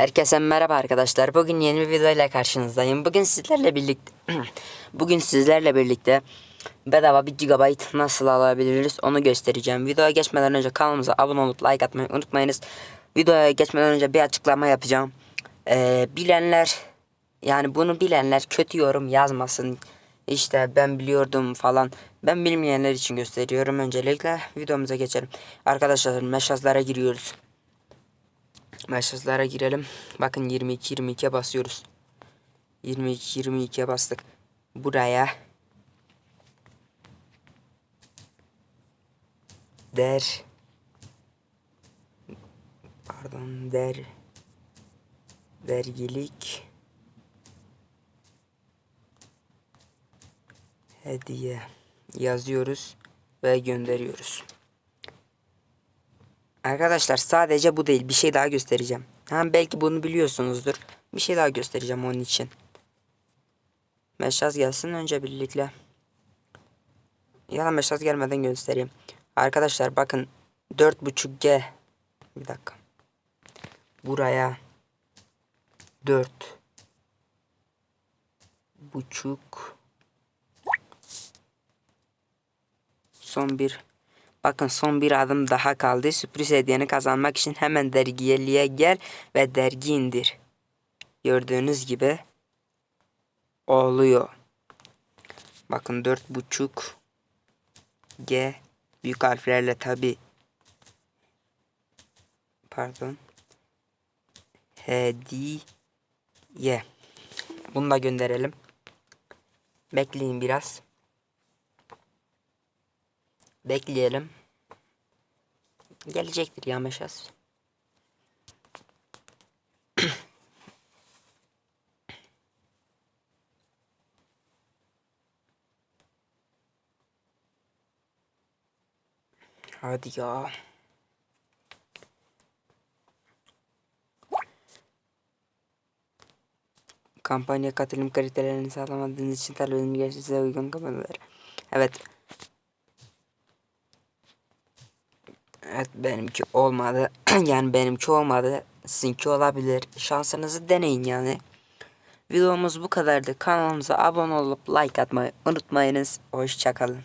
Herkese merhaba arkadaşlar. Bugün yeni bir video ile karşınızdayım. Bugün sizlerle birlikte Bugün sizlerle birlikte bedava 1 GB nasıl alabiliriz onu göstereceğim. Videoya geçmeden önce kanalımıza abone olup like atmayı unutmayınız. Videoya geçmeden önce bir açıklama yapacağım. Ee, bilenler yani bunu bilenler kötü yorum yazmasın. İşte ben biliyordum falan. Ben bilmeyenler için gösteriyorum. Öncelikle videomuza geçelim. Arkadaşlar meşazlara giriyoruz. Mesajlara girelim. Bakın 22 22'ye basıyoruz. 22 22'ye bastık. Buraya der pardon der dergilik hediye yazıyoruz ve gönderiyoruz. Arkadaşlar sadece bu değil bir şey daha göstereceğim. Ha, belki bunu biliyorsunuzdur. Bir şey daha göstereceğim onun için. Mesaj gelsin önce birlikte. Ya da mesaj gelmeden göstereyim. Arkadaşlar bakın 4.5G bir dakika. Buraya 4 buçuk son bir Bakın son bir adım daha kaldı. Sürpriz hediyeni kazanmak için hemen dergiyeliğe gel ve dergi indir. Gördüğünüz gibi oluyor. Bakın dört buçuk G büyük harflerle tabi. Pardon. Hediye. Bunu da gönderelim. Bekleyin biraz. Bekleyelim. Gelecektir ya meşas. Hadi ya. Kampanya katılım kriterlerini sağlamadığınız için gerçekten size uygun kabul Evet. Evet benimki olmadı. yani benimki olmadı. Sizinki olabilir. Şansınızı deneyin yani. Videomuz bu kadardı. Kanalımıza abone olup like atmayı unutmayınız. Hoşçakalın.